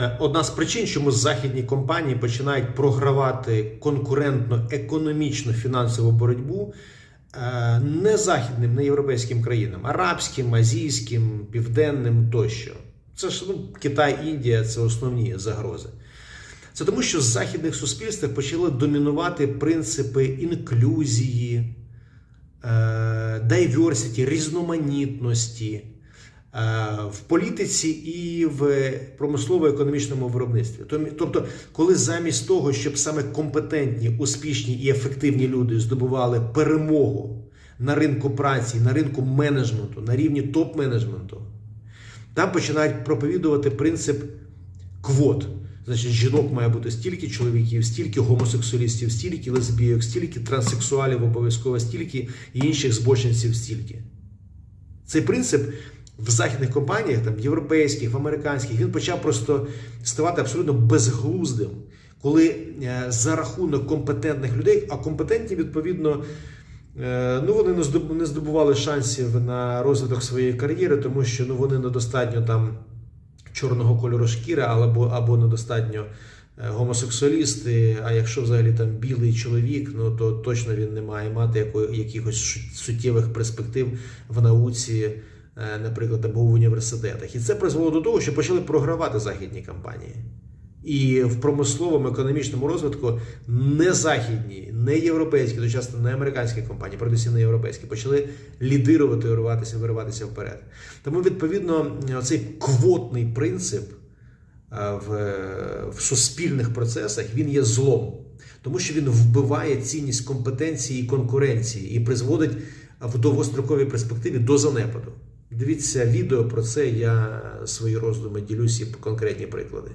Е, Одна з причин, чому західні компанії починають програвати конкурентно економічну фінансову боротьбу е, не західним, не європейським країнам, арабським, азійським, південним тощо. Це ж ну, Китай, Індія це основні загрози. Це тому, що в західних суспільствах почали домінувати принципи інклюзії, diversity, різноманітності в політиці і в промислово-економічному виробництві. Тобто, коли замість того, щоб саме компетентні, успішні і ефективні люди здобували перемогу на ринку праці, на ринку менеджменту, на рівні топ-менеджменту, там починають проповідувати принцип квот. Значить, жінок має бути стільки чоловіків, стільки гомосексуалістів, стільки лесбійок, стільки транссексуалів обов'язково, стільки і інших збочинців, стільки. Цей принцип в західних компаніях, там, європейських, американських, він почав просто ставати абсолютно безглуздим, коли е, за рахунок компетентних людей, а компетентні, відповідно, е, ну, вони не здобували шансів на розвиток своєї кар'єри, тому що ну, вони недостатньо там чорного кольору шкіри, або, або недостатньо е, гомосексуалісти. А якщо взагалі там білий чоловік, ну то точно він не має мати якихось суттєвих перспектив в науці, наприклад, або в університетах. І це призвело до того, що почали програвати західні компанії. І в промисловому економічному розвитку не західні, не європейські, точасно не американські компанії, передусім не європейські, почали лідирувати, вириватися, вириватися вперед. Тому, відповідно, цей квотний принцип е, в, в суспільних процесах він є злом, тому що він вбиває цінність компетенції і конкуренції і призводить в довгостроковій перспективі до занепаду. Дивіться відео про це. Я свої роздуми ділюсь і конкретні приклади.